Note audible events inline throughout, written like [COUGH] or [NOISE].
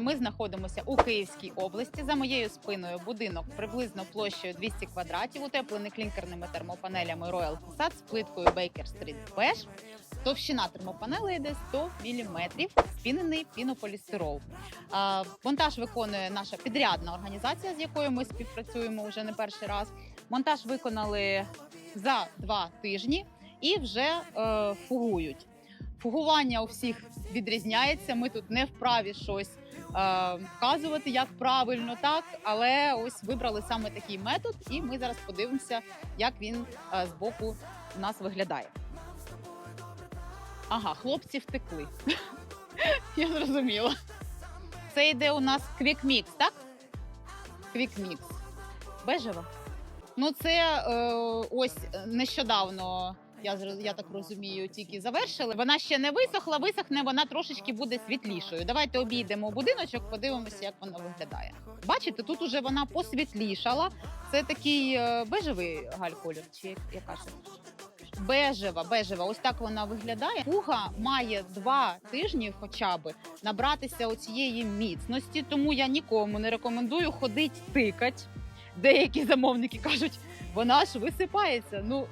Ми знаходимося у Київській області. За моєю спиною будинок приблизно площею 200 квадратів, утеплений клінкерними термопанелями Royal Facade з плиткою Baker Street Beige. Товщина термопанелей йде 100 мм, спінений пінополістирол. Монтаж виконує наша підрядна організація, з якою ми співпрацюємо вже не перший раз. Монтаж виконали за два тижні і вже е, фугують. Фугування у всіх відрізняється. Ми тут не вправі щось вказувати, як правильно, так але ось вибрали саме такий метод, і ми зараз подивимося, як він е, з боку у нас виглядає. Ага, хлопці втекли. [LAUGHS] Я зрозуміла. Це йде у нас Mix, так? Mix. Бежева. Ну, це е, ось нещодавно. Я я так розумію, тільки завершили. Вона ще не висохла, висохне вона трошечки буде світлішою. Давайте обійдемо будиночок, подивимося, як вона виглядає. Бачите, тут уже вона посвітлішала. Це такий е, бежевий галь колір, чи яка ж? Бежева, бежева, ось так вона виглядає. Пуга має два тижні, хоча б набратися оцієї міцності, тому я нікому не рекомендую ходити тикать. Деякі замовники кажуть, вона ж висипається. Ну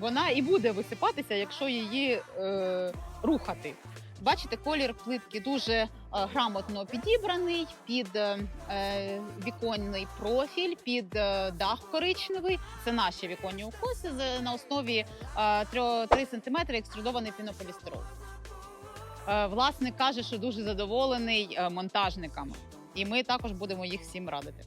вона і буде висипатися, якщо її е, рухати. Бачите, колір плитки дуже е, грамотно підібраний під е, е, віконний профіль, під дах коричневий. Це наші віконні укоси на основі е, 3, 3 см екструдований пінополістирол. Власник каже, що дуже задоволений монтажниками, і ми також будемо їх всім радити.